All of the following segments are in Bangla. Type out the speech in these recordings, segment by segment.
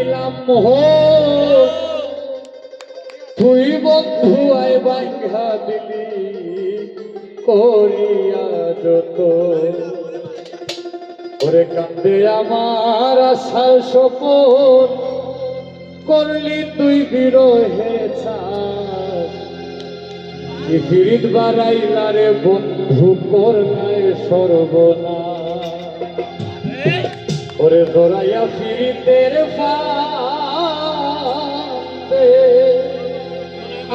দিলাম তুই বন্ধু, আয় বাইহা দিলি। করিয়া যত। ওরে কান্দে আমার আশা সপন করলি তুই বিরহে ফিরিত বাড়াইলা রে বন্ধু, করনায় সর্বনা ওরে দরাইয়া ফিরিতে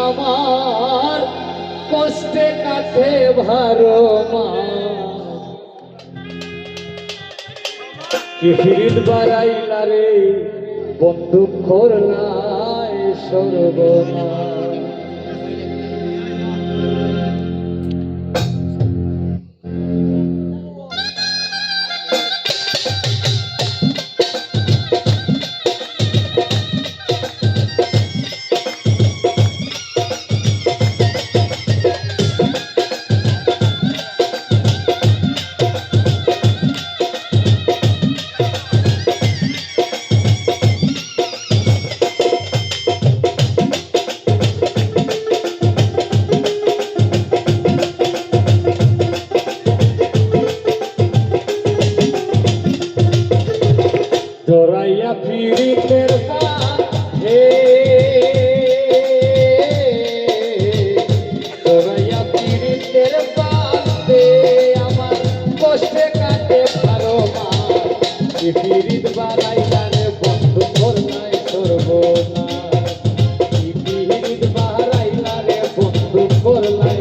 আমার কষ্টে কাছে ভারো মা। কি ফিরিত বাড়াইলা রে, বন্দুক খোরলায় সর্বনা 过来。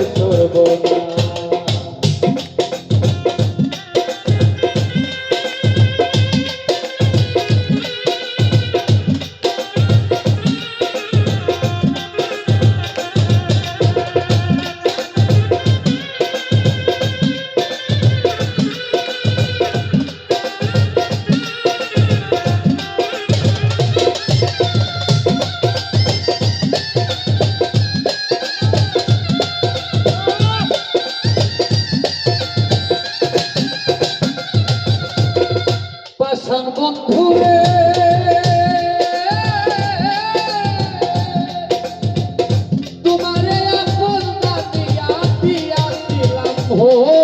Oh, oh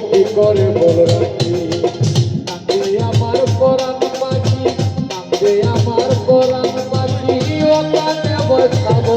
কি করে বল রাখি তাকে আমার পরাণ পাখি তাকে আমার পরাণ পাখি, ও তাকে বসাবো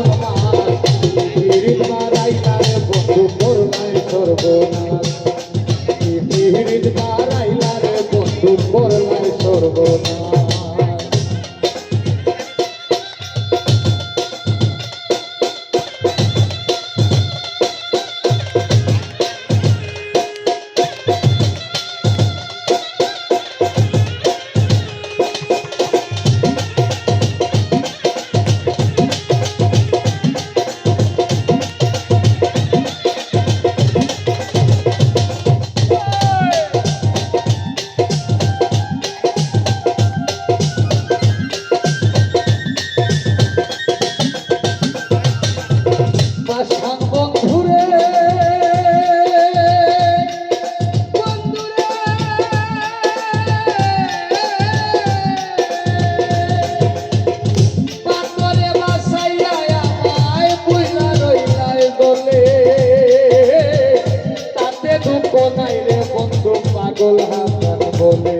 রে বন্ধু পাগল হাসান বলে।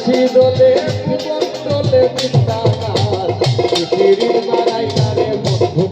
শিরলে মন্ডলে বিদ্যানাথ শিরির মারাই তারে বন্ধু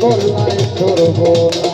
গলায় ধরবো না